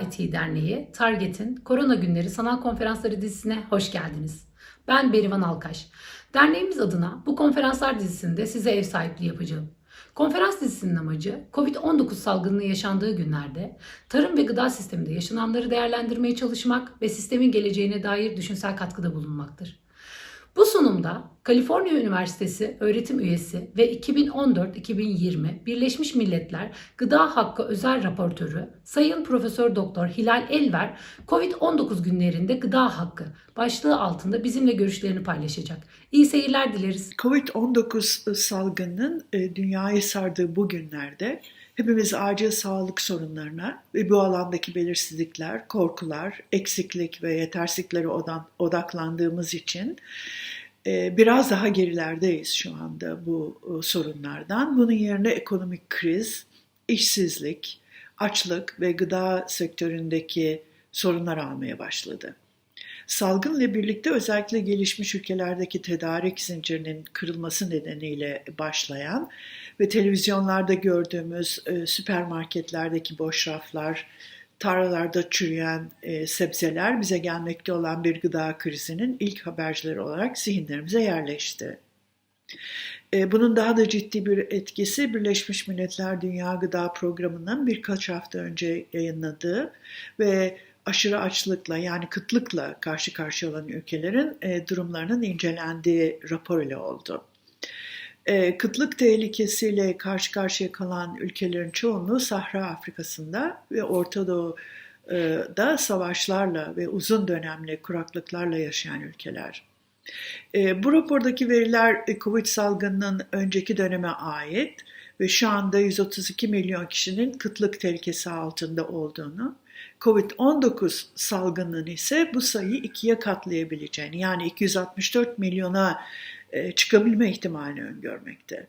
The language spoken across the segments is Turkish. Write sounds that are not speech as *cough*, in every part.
Etiği Derneği, Target'in Korona Günleri Sanal Konferansları dizisine hoş geldiniz. Ben Berivan Alkaş. Derneğimiz adına bu konferanslar dizisinde size ev sahipliği yapacağım. Konferans dizisinin amacı COVID-19 salgınının yaşandığı günlerde tarım ve gıda sisteminde yaşananları değerlendirmeye çalışmak ve sistemin geleceğine dair düşünsel katkıda bulunmaktır. Bu sunumda Kaliforniya Üniversitesi öğretim üyesi ve 2014-2020 Birleşmiş Milletler Gıda Hakkı Özel Raportörü Sayın Profesör Doktor Hilal Elver COVID-19 günlerinde gıda hakkı başlığı altında bizimle görüşlerini paylaşacak. İyi seyirler dileriz. Covid-19 salgının e, dünyayı sardığı bu günlerde hepimiz acil sağlık sorunlarına ve bu alandaki belirsizlikler, korkular, eksiklik ve yetersizliklere odaklandığımız için e, biraz daha gerilerdeyiz şu anda bu sorunlardan. Bunun yerine ekonomik kriz, işsizlik, açlık ve gıda sektöründeki sorunlar almaya başladı. Salgınla birlikte özellikle gelişmiş ülkelerdeki tedarik zincirinin kırılması nedeniyle başlayan ve televizyonlarda gördüğümüz e, süpermarketlerdeki boş raflar, tarlalarda çürüyen e, sebzeler bize gelmekte olan bir gıda krizinin ilk habercileri olarak zihinlerimize yerleşti. E, bunun daha da ciddi bir etkisi Birleşmiş Milletler Dünya Gıda Programı'nın birkaç hafta önce yayınladığı ve aşırı açlıkla yani kıtlıkla karşı karşıya olan ülkelerin e, durumlarının incelendiği rapor ile oldu. E, kıtlık tehlikesiyle karşı karşıya kalan ülkelerin çoğunluğu Sahra Afrika'sında ve Orta Doğu'da savaşlarla ve uzun dönemli kuraklıklarla yaşayan ülkeler. E, bu rapordaki veriler e, Covid salgınının önceki döneme ait ve şu anda 132 milyon kişinin kıtlık tehlikesi altında olduğunu, Covid-19 salgının ise bu sayıyı ikiye katlayabileceğini yani 264 milyona e, çıkabilme ihtimalini öngörmekte.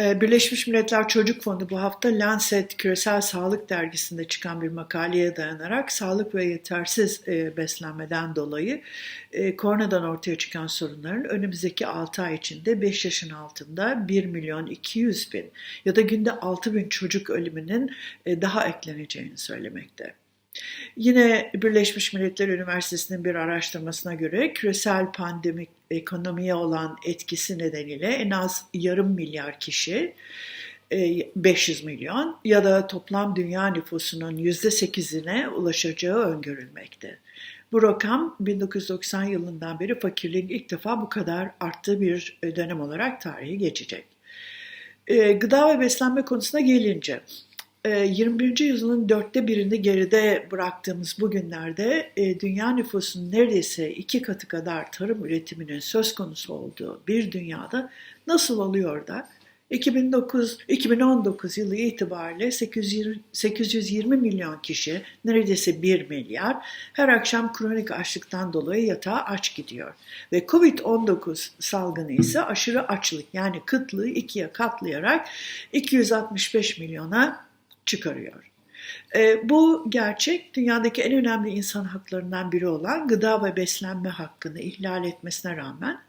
E, Birleşmiş Milletler Çocuk Fonu bu hafta Lancet Küresel Sağlık Dergisi'nde çıkan bir makaleye dayanarak sağlık ve yetersiz e, beslenmeden dolayı koronadan ortaya çıkan sorunların önümüzdeki 6 ay içinde 5 yaşın altında 1 milyon 200 bin ya da günde 6 bin çocuk ölümünün daha ekleneceğini söylemekte. Yine Birleşmiş Milletler Üniversitesi'nin bir araştırmasına göre küresel pandemik ekonomiye olan etkisi nedeniyle en az yarım milyar kişi 500 e, milyon ya da toplam dünya nüfusunun %8'ine ulaşacağı öngörülmekte. Bu rakam 1990 yılından beri fakirliğin ilk defa bu kadar arttığı bir dönem olarak tarihi geçecek. E, gıda ve beslenme konusuna gelince 21. Ee, yüzyılın dörtte birini geride bıraktığımız bu günlerde e, dünya nüfusunun neredeyse iki katı kadar tarım üretiminin söz konusu olduğu bir dünyada nasıl oluyor da 2009, 2019 yılı itibariyle 820, 820 milyon kişi, neredeyse 1 milyar, her akşam kronik açlıktan dolayı yatağa aç gidiyor. Ve Covid-19 salgını ise aşırı açlık yani kıtlığı ikiye katlayarak 265 milyona çıkarıyor. E, bu gerçek dünyadaki en önemli insan haklarından biri olan gıda ve beslenme hakkını ihlal etmesine rağmen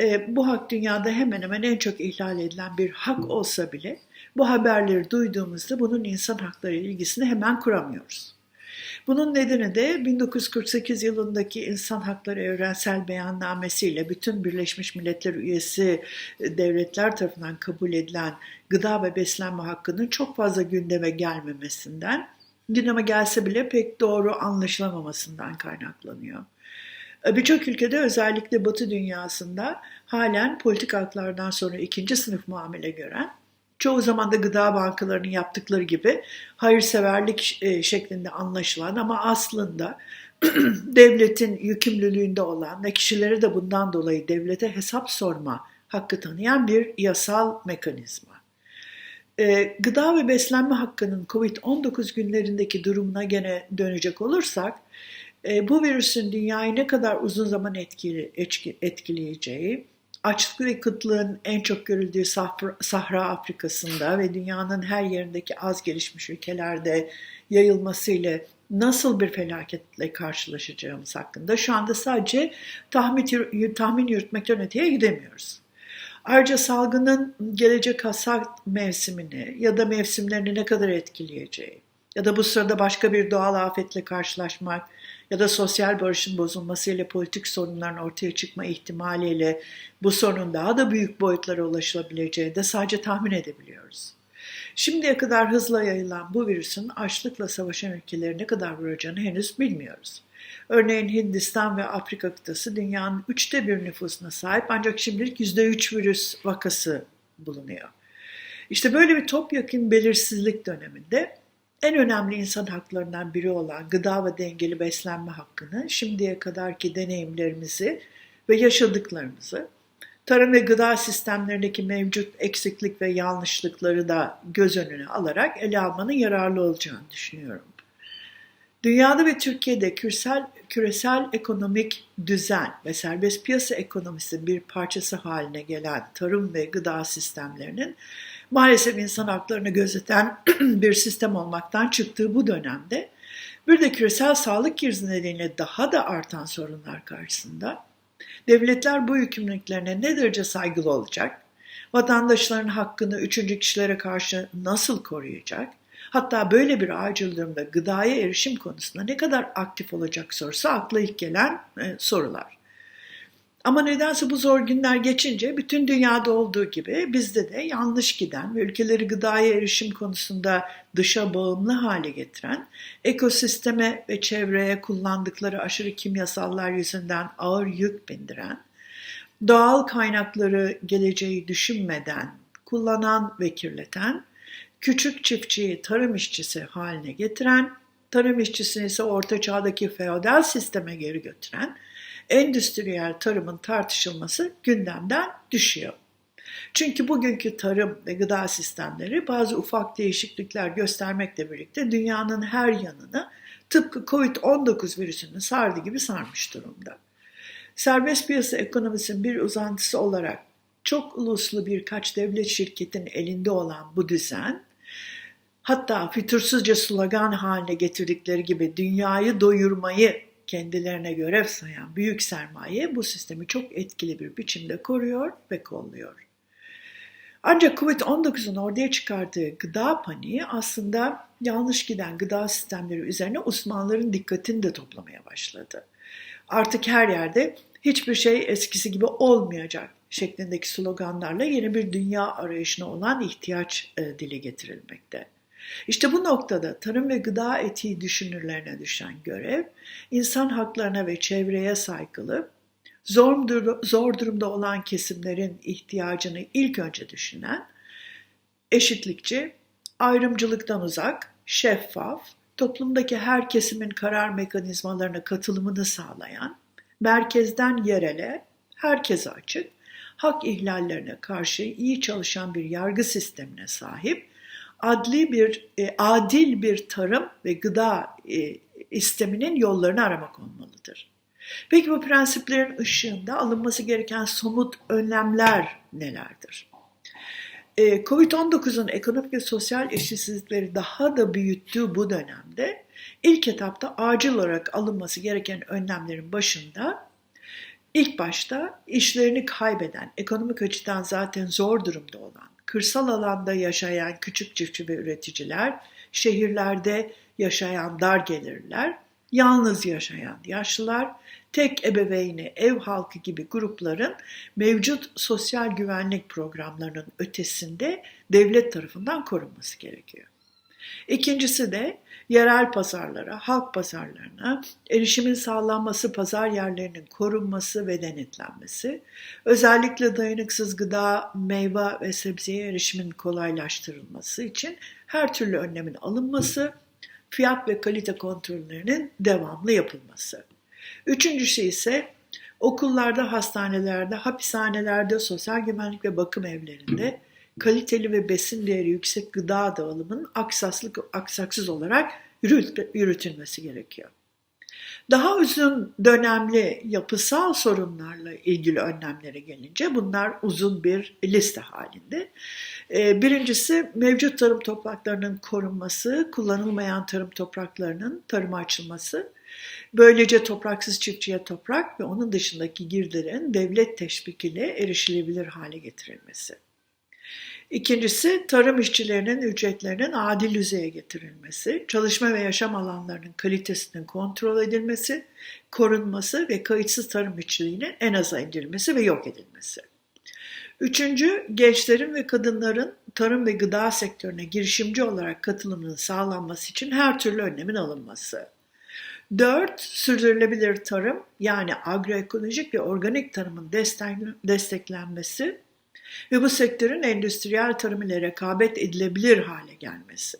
e, bu hak dünyada hemen hemen en çok ihlal edilen bir hak olsa bile bu haberleri duyduğumuzda bunun insan hakları ilgisini hemen kuramıyoruz. Bunun nedeni de 1948 yılındaki İnsan Hakları Evrensel Beyannamesi ile bütün Birleşmiş Milletler üyesi e, devletler tarafından kabul edilen gıda ve beslenme hakkının çok fazla gündeme gelmemesinden, gündeme gelse bile pek doğru anlaşılamamasından kaynaklanıyor. E, birçok ülkede özellikle Batı dünyasında halen politik haklardan sonra ikinci sınıf muamele gören çoğu zaman da gıda bankalarının yaptıkları gibi hayırseverlik e, şeklinde anlaşılan ama aslında *clears throat* devletin yükümlülüğünde olan ve kişilere de bundan dolayı devlete hesap sorma hakkı tanıyan bir yasal mekanizma. E, gıda ve beslenme hakkının COVID-19 günlerindeki durumuna gene dönecek olursak, e, bu virüsün dünyayı ne kadar uzun zaman etkili, etkileyeceği, açlık ve kıtlığın en çok görüldüğü Sahra Afrika'sında ve dünyanın her yerindeki az gelişmiş ülkelerde yayılmasıyla nasıl bir felaketle karşılaşacağımız hakkında şu anda sadece tahmin, tahmin yürütmekten öteye gidemiyoruz. Ayrıca salgının gelecek hasat mevsimini ya da mevsimlerini ne kadar etkileyeceği, ya da bu sırada başka bir doğal afetle karşılaşmak ya da sosyal barışın bozulmasıyla politik sorunların ortaya çıkma ihtimaliyle bu sorunun daha da büyük boyutlara ulaşılabileceğini de sadece tahmin edebiliyoruz. Şimdiye kadar hızla yayılan bu virüsün açlıkla savaşan ülkeleri ne kadar vuracağını henüz bilmiyoruz. Örneğin Hindistan ve Afrika kıtası dünyanın üçte bir nüfusuna sahip ancak şimdilik yüzde üç virüs vakası bulunuyor. İşte böyle bir topyekun belirsizlik döneminde en önemli insan haklarından biri olan gıda ve dengeli beslenme hakkını şimdiye kadarki deneyimlerimizi ve yaşadıklarımızı tarım ve gıda sistemlerindeki mevcut eksiklik ve yanlışlıkları da göz önüne alarak ele almanın yararlı olacağını düşünüyorum. Dünyada ve Türkiye'de küresel, küresel ekonomik düzen ve serbest piyasa ekonomisi bir parçası haline gelen tarım ve gıda sistemlerinin maalesef insan haklarını gözeten *clears throat* bir sistem olmaktan çıktığı bu dönemde bir de küresel sağlık krizi nedeniyle daha da artan sorunlar karşısında devletler bu yükümlülüklerine ne derece saygılı olacak? Vatandaşların hakkını üçüncü kişilere karşı nasıl koruyacak? Hatta böyle bir durumda gıdaya erişim konusunda ne kadar aktif olacak sorusu akla ilk gelen e, sorular. Ama nedense bu zor günler geçince bütün dünyada olduğu gibi bizde de yanlış giden ve ülkeleri gıdaya erişim konusunda dışa bağımlı hale getiren, ekosisteme ve çevreye kullandıkları aşırı kimyasallar yüzünden ağır yük bindiren, doğal kaynakları geleceği düşünmeden kullanan ve kirleten, küçük çiftçiyi tarım işçisi haline getiren, tarım işçisini ise orta çağdaki feodal sisteme geri götüren, endüstriyel tarımın tartışılması gündemden düşüyor. Çünkü bugünkü tarım ve gıda sistemleri bazı ufak değişiklikler göstermekle birlikte dünyanın her yanını tıpkı Covid-19 virüsünün sardı gibi sarmış durumda. Serbest piyasa ekonomisinin bir uzantısı olarak çok uluslu birkaç devlet şirketin elinde olan bu düzen, hatta fütursuzca slogan haline getirdikleri gibi dünyayı doyurmayı kendilerine görev sayan büyük sermaye bu sistemi çok etkili bir biçimde koruyor ve kolluyor. Ancak Covid-19'un ortaya çıkardığı gıda paniği aslında yanlış giden gıda sistemleri üzerine uzmanların dikkatini de toplamaya başladı. Artık her yerde hiçbir şey eskisi gibi olmayacak şeklindeki sloganlarla yeni bir dünya arayışına olan ihtiyaç e, dile getirilmekte. İşte bu noktada tarım ve gıda etiği düşünürlerine düşen görev, insan haklarına ve çevreye saygılı, zor, zor durumda olan kesimlerin ihtiyacını ilk önce düşünen, eşitlikçi, ayrımcılıktan uzak, şeffaf, toplumdaki her kesimin karar mekanizmalarına katılımını sağlayan, merkezden yerele, herkese açık, hak ihlallerine karşı iyi çalışan bir yargı sistemine sahip, adli bir e, adil bir tarım ve gıda e, isteminin yollarını aramak olmalıdır. Peki bu prensiplerin ışığında alınması gereken somut önlemler nelerdir? E, Covid-19'un ekonomik ve sosyal eşitsizlikleri daha da büyüttüğü bu dönemde ilk etapta acil olarak alınması gereken önlemlerin başında ilk başta işlerini kaybeden, ekonomik açıdan zaten zor durumda olan, kırsal alanda yaşayan küçük çiftçi ve üreticiler, şehirlerde yaşayan dar gelirler, yalnız yaşayan yaşlılar, tek ebeveyni, ev halkı gibi grupların mevcut sosyal güvenlik programlarının ötesinde devlet tarafından korunması gerekiyor. İkincisi de yerel pazarlara, halk pazarlarına erişimin sağlanması, pazar yerlerinin korunması ve denetlenmesi, özellikle dayanıksız gıda, meyve ve sebzeye erişimin kolaylaştırılması için her türlü önlemin alınması, fiyat ve kalite kontrollerinin devamlı yapılması. Üçüncüsü ise okullarda, hastanelerde, hapishanelerde, sosyal güvenlik ve bakım evlerinde kaliteli ve besin değeri yüksek gıda dağılımının aksaslık, aksaksız olarak yürütülmesi gerekiyor. Daha uzun dönemli yapısal sorunlarla ilgili önlemlere gelince bunlar uzun bir liste halinde. Ee, birincisi mevcut tarım topraklarının korunması, kullanılmayan tarım topraklarının tarıma açılması. Böylece topraksız çiftçiye toprak ve onun dışındaki girdilerin devlet teşvikiyle erişilebilir hale getirilmesi. İkincisi tarım işçilerinin ücretlerinin adil düzeye getirilmesi, çalışma ve yaşam alanlarının kalitesinin kontrol edilmesi, korunması ve kayıtsız tarım işçiliğinin en aza indirilmesi ve yok edilmesi. Üçüncü, gençlerin ve kadınların tarım ve gıda sektörüne girişimci olarak katılımının sağlanması için her türlü önlemin alınması. Dört, sürdürülebilir tarım yani agroekolojik ve organik tarımın desteklenmesi ve bu sektörün endüstriyel tarım ile rekabet edilebilir hale gelmesi.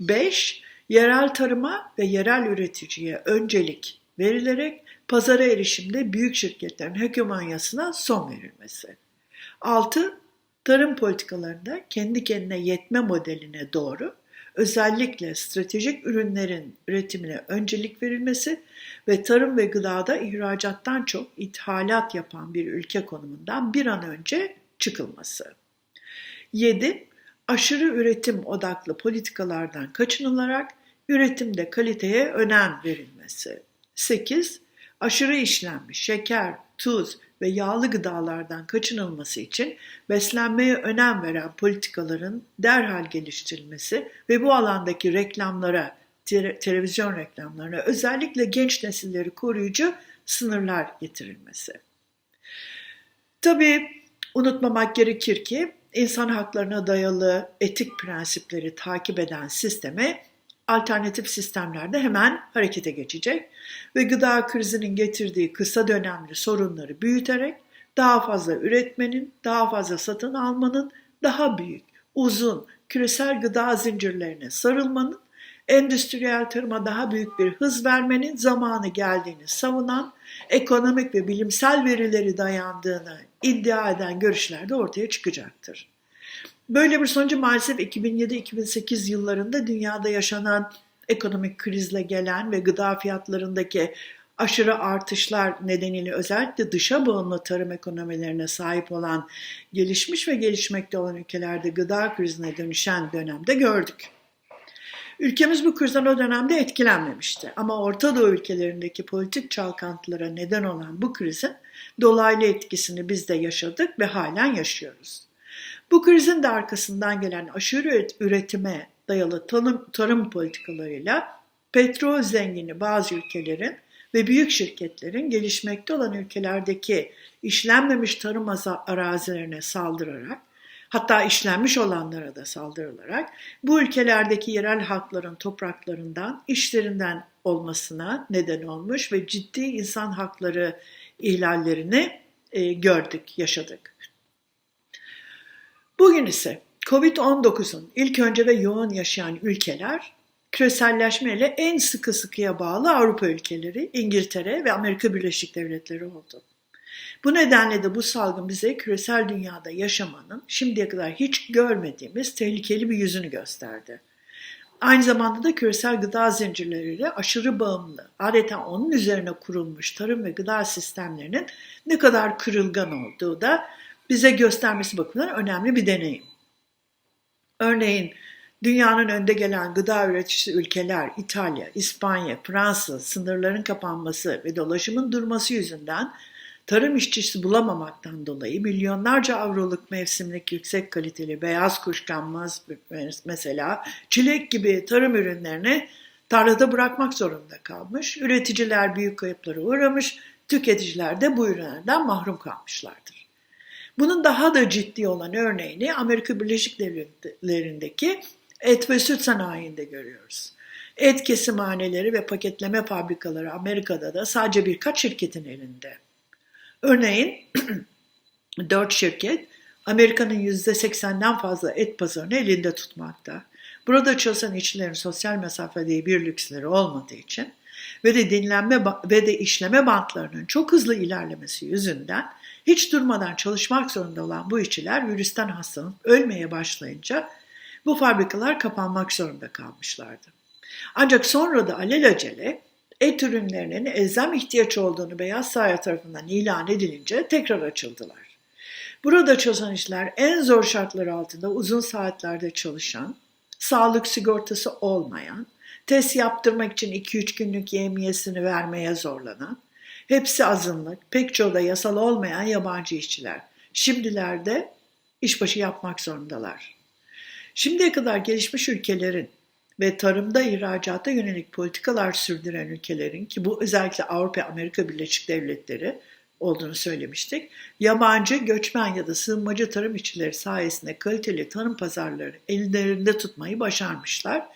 5. Yerel tarıma ve yerel üreticiye öncelik verilerek pazara erişimde büyük şirketlerin hegemonyasına son verilmesi. 6. Tarım politikalarında kendi kendine yetme modeline doğru özellikle stratejik ürünlerin üretimine öncelik verilmesi ve tarım ve gıdada ihracattan çok ithalat yapan bir ülke konumundan bir an önce çıkılması. 7. Aşırı üretim odaklı politikalardan kaçınılarak üretimde kaliteye önem verilmesi. 8. Aşırı işlenmiş şeker, tuz ve yağlı gıdalardan kaçınılması için beslenmeye önem veren politikaların derhal geliştirilmesi ve bu alandaki reklamlara, te- televizyon reklamlarına özellikle genç nesilleri koruyucu sınırlar getirilmesi. Tabii unutmamak gerekir ki insan haklarına dayalı etik prensipleri takip eden sisteme alternatif sistemlerde hemen harekete geçecek ve gıda krizinin getirdiği kısa dönemli sorunları büyüterek daha fazla üretmenin, daha fazla satın almanın, daha büyük, uzun, küresel gıda zincirlerine sarılmanın, endüstriyel tarıma daha büyük bir hız vermenin zamanı geldiğini savunan, ekonomik ve bilimsel verileri dayandığını iddia eden görüşler de ortaya çıkacaktır. Böyle bir sonucu maalesef 2007-2008 yıllarında dünyada yaşanan ekonomik krizle gelen ve gıda fiyatlarındaki aşırı artışlar nedeniyle özellikle dışa bağımlı tarım ekonomilerine sahip olan gelişmiş ve gelişmekte olan ülkelerde gıda krizine dönüşen dönemde gördük. Ülkemiz bu krizden o dönemde etkilenmemişti ama Orta Doğu ülkelerindeki politik çalkantılara neden olan bu krizin dolaylı etkisini biz de yaşadık ve halen yaşıyoruz. Bu krizin de arkasından gelen aşırı üretime dayalı tarım, tarım politikalarıyla petrol zengini bazı ülkelerin ve büyük şirketlerin gelişmekte olan ülkelerdeki işlenmemiş tarım arazilerine saldırarak hatta işlenmiş olanlara da saldırılarak bu ülkelerdeki yerel halkların topraklarından, işlerinden olmasına neden olmuş ve ciddi insan hakları ihlallerini e, gördük, yaşadık. Bugün ise Covid-19'un ilk önce ve yoğun yaşayan ülkeler küreselleşmeyle en sıkı sıkıya bağlı Avrupa ülkeleri, İngiltere ve Amerika Birleşik Devletleri oldu. Bu nedenle de bu salgın bize küresel dünyada yaşamanın şimdiye kadar hiç görmediğimiz tehlikeli bir yüzünü gösterdi. Aynı zamanda da küresel gıda zincirleriyle aşırı bağımlı, adeta onun üzerine kurulmuş tarım ve gıda sistemlerinin ne kadar kırılgan olduğu da bize göstermesi bakımından önemli bir deneyim. Örneğin dünyanın önde gelen gıda üreticisi ülkeler İtalya, İspanya, Fransa sınırların kapanması ve dolaşımın durması yüzünden tarım işçisi bulamamaktan dolayı milyonlarca avroluk mevsimlik yüksek kaliteli beyaz kuşkanmaz mesela çilek gibi tarım ürünlerini tarlada bırakmak zorunda kalmış. Üreticiler büyük kayıplara uğramış, tüketiciler de bu ürünlerden mahrum kalmışlardır. Bunun daha da ciddi olan örneğini Amerika Birleşik Devletleri'ndeki et ve süt sanayinde görüyoruz. Et kesimhaneleri ve paketleme fabrikaları Amerika'da da sadece birkaç şirketin elinde. Örneğin *clears throat* 4 şirket Amerika'nın %80'den fazla et pazarını elinde tutmakta. Burada çalışan işçilerin sosyal mesafe diye bir lüksleri olmadığı için ve de dinlenme ve de işleme bantlarının çok hızlı ilerlemesi yüzünden hiç durmadan çalışmak zorunda olan bu işçiler virüsten hastalanıp ölmeye başlayınca bu fabrikalar kapanmak zorunda kalmışlardı. Ancak sonra da alelacele et ürünlerinin elzem ihtiyaç olduğunu Beyaz Saray tarafından ilan edilince tekrar açıldılar. Burada çalışan işler en zor şartlar altında uzun saatlerde çalışan, sağlık sigortası olmayan, test yaptırmak için 2-3 günlük yemiyesini vermeye zorlanan, hepsi azınlık, pek çoğu da yasal olmayan yabancı işçiler. Şimdilerde işbaşı yapmak zorundalar. Şimdiye kadar gelişmiş ülkelerin ve tarımda ihracata yönelik politikalar sürdüren ülkelerin ki bu özellikle Avrupa Amerika Birleşik Devletleri olduğunu söylemiştik. Yabancı, göçmen ya da sığınmacı tarım işçileri sayesinde kaliteli tarım pazarları ellerinde tutmayı başarmışlar.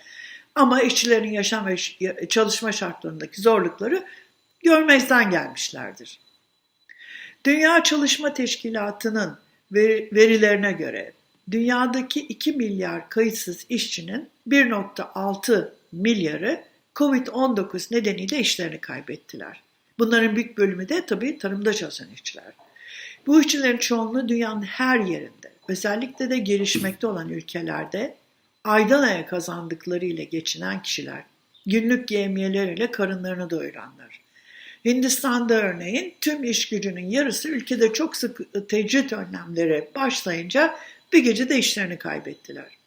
Ama işçilerin yaşam ve çalışma şartlarındaki zorlukları görmezden gelmişlerdir. Dünya Çalışma Teşkilatı'nın verilerine göre dünyadaki 2 milyar kayıtsız işçinin 1.6 milyarı COVID-19 nedeniyle işlerini kaybettiler. Bunların büyük bölümü de tabii tarımda çalışan işçiler. Bu işçilerin çoğunluğu dünyanın her yerinde, özellikle de gelişmekte olan ülkelerde aydan aya kazandıkları ile geçinen kişiler, günlük yemiyeleriyle karınlarını doyuranlar. Hindistan'da örneğin tüm iş gücünün yarısı ülkede çok sık tecrit önlemleri başlayınca bir gecede işlerini kaybettiler.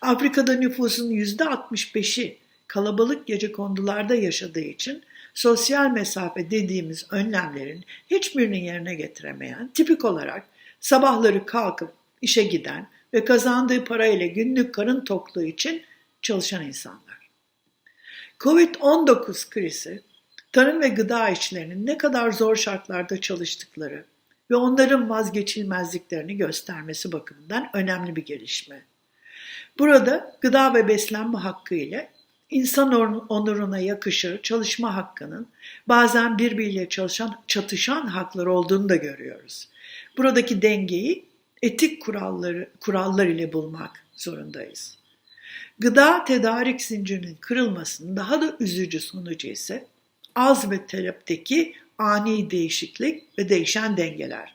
Afrika'da nüfusun %65'i kalabalık gece kondularda yaşadığı için sosyal mesafe dediğimiz önlemlerin hiçbirini yerine getiremeyen, tipik olarak sabahları kalkıp işe giden ve kazandığı parayla günlük karın tokluğu için çalışan insanlar. Covid-19 krizi, tarım ve gıda işçilerinin ne kadar zor şartlarda çalıştıkları ve onların vazgeçilmezliklerini göstermesi bakımından önemli bir gelişme. Burada gıda ve beslenme hakkı ile insan onuruna yakışır çalışma hakkının bazen birbiriyle çalışan, çatışan haklar olduğunu da görüyoruz. Buradaki dengeyi etik kuralları kurallar ile bulmak zorundayız. Gıda tedarik zincirinin kırılmasının daha da üzücü sonucu ise az ve talepteki ani değişiklik ve değişen dengeler.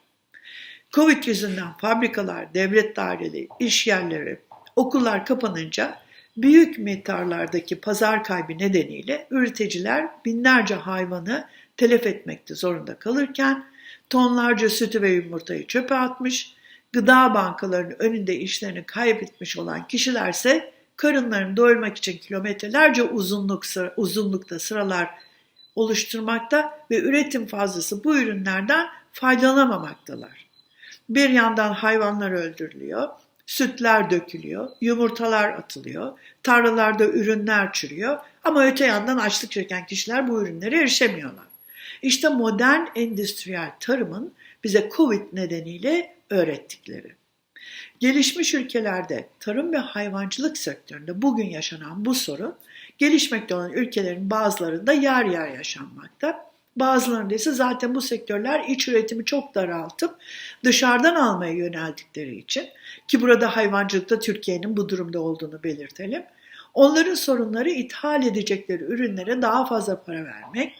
Covid yüzünden fabrikalar, devlet daireleri, iş yerleri, okullar kapanınca büyük miktarlardaki pazar kaybı nedeniyle üreticiler binlerce hayvanı telef etmekte zorunda kalırken tonlarca sütü ve yumurtayı çöpe atmış, gıda bankalarının önünde işlerini kaybetmiş olan kişilerse karınlarını doyurmak için kilometrelerce uzunluk uzunlukta sıralar oluşturmakta ve üretim fazlası bu ürünlerden faydalanamamaktalar. Bir yandan hayvanlar öldürülüyor, sütler dökülüyor, yumurtalar atılıyor, tarlalarda ürünler çürüyor ama öte yandan açlık çeken kişiler bu ürünlere erişemiyorlar. İşte modern endüstriyel tarımın bize Covid nedeniyle öğrettikleri. Gelişmiş ülkelerde tarım ve hayvancılık sektöründe bugün yaşanan bu sorun gelişmekte olan ülkelerin bazılarında yer yer yaşanmakta. Bazılarında ise zaten bu sektörler iç üretimi çok daraltıp dışarıdan almaya yöneldikleri için ki burada hayvancılıkta Türkiye'nin bu durumda olduğunu belirtelim. Onların sorunları ithal edecekleri ürünlere daha fazla para vermek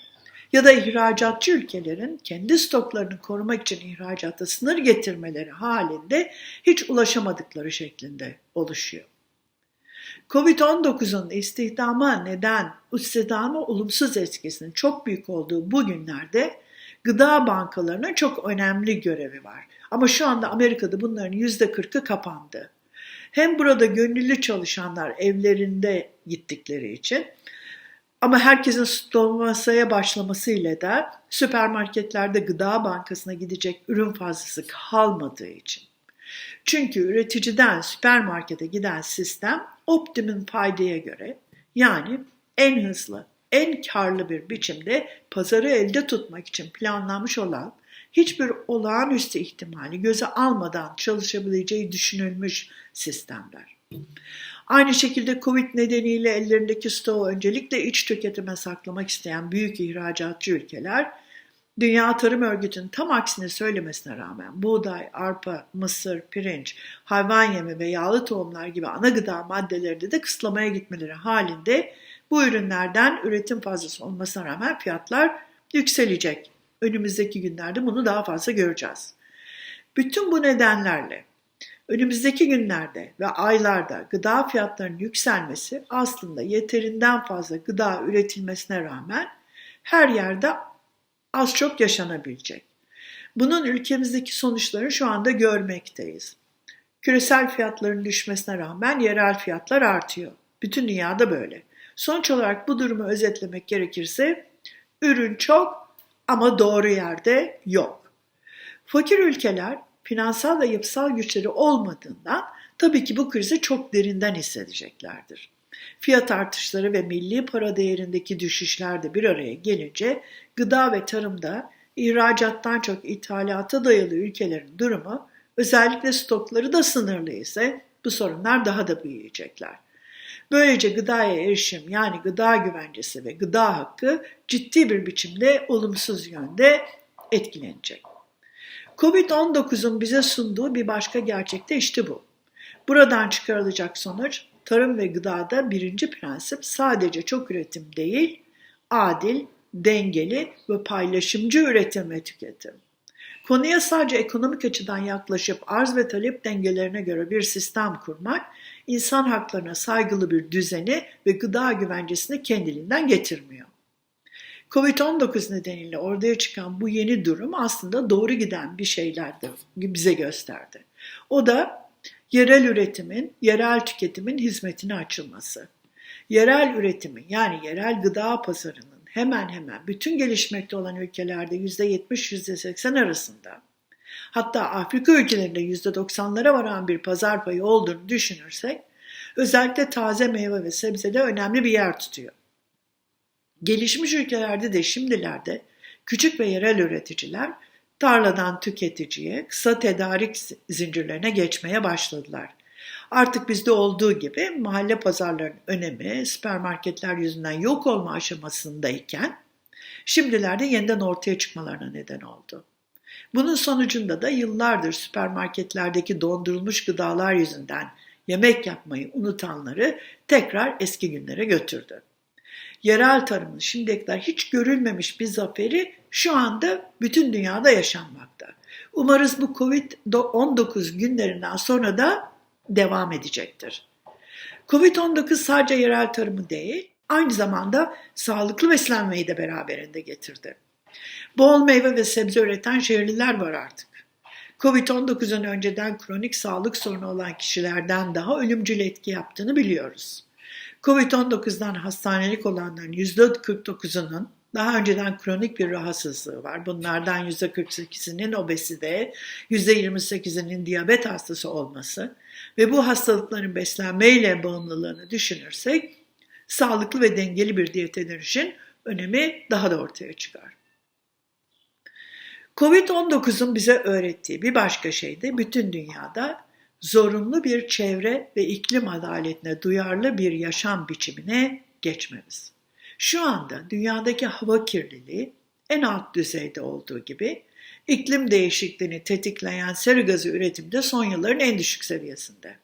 ya da ihracatçı ülkelerin kendi stoklarını korumak için ihracatta sınır getirmeleri halinde hiç ulaşamadıkları şeklinde oluşuyor. Covid-19'un istihdama neden, istihdama olumsuz etkisinin çok büyük olduğu bu günlerde gıda bankalarının çok önemli görevi var. Ama şu anda Amerika'da bunların %40'ı kapandı. Hem burada gönüllü çalışanlar evlerinde gittikleri için ama herkesin stoklamaya başlamasıyla da süpermarketlerde gıda bankasına gidecek ürün fazlası kalmadığı için. Çünkü üreticiden süpermarkete giden sistem optimum faydaya göre yani en hızlı, en karlı bir biçimde pazarı elde tutmak için planlanmış olan hiçbir olağanüstü ihtimali göze almadan çalışabileceği düşünülmüş sistemler. Aynı şekilde Covid nedeniyle ellerindeki stoğu öncelikle iç tüketime saklamak isteyen büyük ihracatçı ülkeler Dünya Tarım Örgütü'nün tam aksine söylemesine rağmen buğday, arpa, mısır, pirinç, hayvan yemi ve yağlı tohumlar gibi ana gıda maddelerinde de kısıtlamaya gitmeleri halinde bu ürünlerden üretim fazlası olmasına rağmen fiyatlar yükselecek. Önümüzdeki günlerde bunu daha fazla göreceğiz. Bütün bu nedenlerle önümüzdeki günlerde ve aylarda gıda fiyatlarının yükselmesi aslında yeterinden fazla gıda üretilmesine rağmen her yerde az çok yaşanabilecek. Bunun ülkemizdeki sonuçlarını şu anda görmekteyiz. Küresel fiyatların düşmesine rağmen yerel fiyatlar artıyor. Bütün dünyada böyle. Sonuç olarak bu durumu özetlemek gerekirse ürün çok ama doğru yerde yok. Fakir ülkeler finansal ve yapısal güçleri olmadığından tabii ki bu krizi çok derinden hissedeceklerdir. Fiyat artışları ve milli para değerindeki düşüşler de bir araya gelince gıda ve tarımda ihracattan çok ithalata dayalı ülkelerin durumu özellikle stokları da sınırlı ise bu sorunlar daha da büyüyecekler. Böylece gıdaya erişim yani gıda güvencesi ve gıda hakkı ciddi bir biçimde olumsuz yönde etkilenecek. Covid-19'un bize sunduğu bir başka gerçek de işte bu. Buradan çıkarılacak sonuç tarım ve gıdada birinci prensip sadece çok üretim değil, adil, dengeli ve paylaşımcı üretim ve tüketim. Konuya sadece ekonomik açıdan yaklaşıp arz ve talep dengelerine göre bir sistem kurmak, insan haklarına saygılı bir düzeni ve gıda güvencesini kendiliğinden getirmiyor. Covid-19 nedeniyle ortaya çıkan bu yeni durum aslında doğru giden bir şeyler de bize gösterdi. O da yerel üretimin, yerel tüketimin hizmetine açılması. Yerel üretimin yani yerel gıda pazarının hemen hemen bütün gelişmekte olan ülkelerde %70-%80 arasında hatta Afrika ülkelerinde %90'lara varan bir pazar payı olduğunu düşünürsek özellikle taze meyve ve sebzede önemli bir yer tutuyor. Gelişmiş ülkelerde de şimdilerde küçük ve yerel üreticiler tarladan tüketiciye, kısa tedarik zincirlerine geçmeye başladılar. Artık bizde olduğu gibi mahalle pazarlarının önemi süpermarketler yüzünden yok olma aşamasındayken şimdilerde yeniden ortaya çıkmalarına neden oldu. Bunun sonucunda da yıllardır süpermarketlerdeki dondurulmuş gıdalar yüzünden yemek yapmayı unutanları tekrar eski günlere götürdü. Yerel tarımın şimdiye kadar hiç görülmemiş bir zaferi şu anda bütün dünyada yaşanmakta. Umarız bu Covid-19 günlerinden sonra da devam edecektir. Covid-19 sadece yerel tarımı değil, aynı zamanda sağlıklı beslenmeyi de beraberinde getirdi. Bol meyve ve sebze üreten şehirliler var artık. Covid-19'un önceden kronik sağlık sorunu olan kişilerden daha ölümcül etki yaptığını biliyoruz. Covid-19'dan hastanelik olanların %49'unun daha önceden kronik bir rahatsızlığı var. Bunlardan %48'inin obezite, %28'inin diyabet hastası olması ve bu hastalıkların beslenmeyle bağımlılığını düşünürsek sağlıklı ve dengeli bir diyete dönüşün önemi daha da ortaya çıkar. Covid-19'un bize öğrettiği bir başka şey de bütün dünyada zorunlu bir çevre ve iklim adaletine duyarlı bir yaşam biçimine geçmemiz. Şu anda dünyadaki hava kirliliği en alt düzeyde olduğu gibi iklim değişikliğini tetikleyen sera gazı üretimde son yılların en düşük seviyesinde.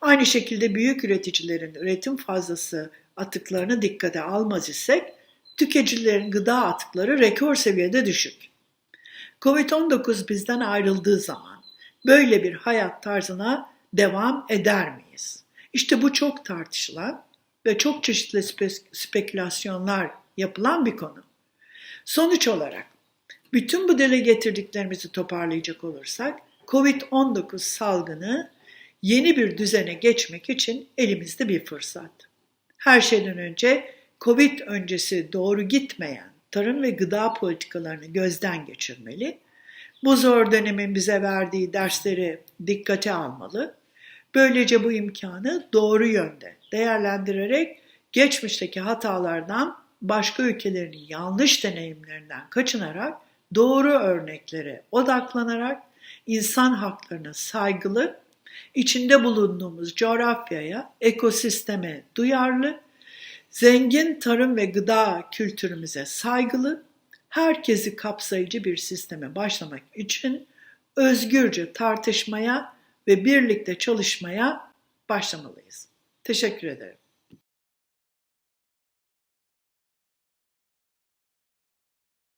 Aynı şekilde büyük üreticilerin üretim fazlası atıklarını dikkate almaz isek tüketicilerin gıda atıkları rekor seviyede düşük. Covid-19 bizden ayrıldığı zaman böyle bir hayat tarzına devam eder miyiz? İşte bu çok tartışılan ve çok çeşitli spe- spekülasyonlar yapılan bir konu. Sonuç olarak bütün bu dile getirdiklerimizi toparlayacak olursak COVID-19 salgını yeni bir düzene geçmek için elimizde bir fırsat. Her şeyden önce Covid öncesi doğru gitmeyen tarım ve gıda politikalarını gözden geçirmeli. Bu zor dönemin bize verdiği dersleri dikkate almalı. Böylece bu imkanı doğru yönde değerlendirerek geçmişteki hatalardan, başka ülkelerin yanlış deneyimlerinden kaçınarak doğru örneklere odaklanarak insan haklarına saygılı, içinde bulunduğumuz coğrafyaya, ekosisteme duyarlı, zengin tarım ve gıda kültürümüze saygılı, herkesi kapsayıcı bir sisteme başlamak için özgürce tartışmaya ve birlikte çalışmaya başlamalıyız. Teşekkür ederim.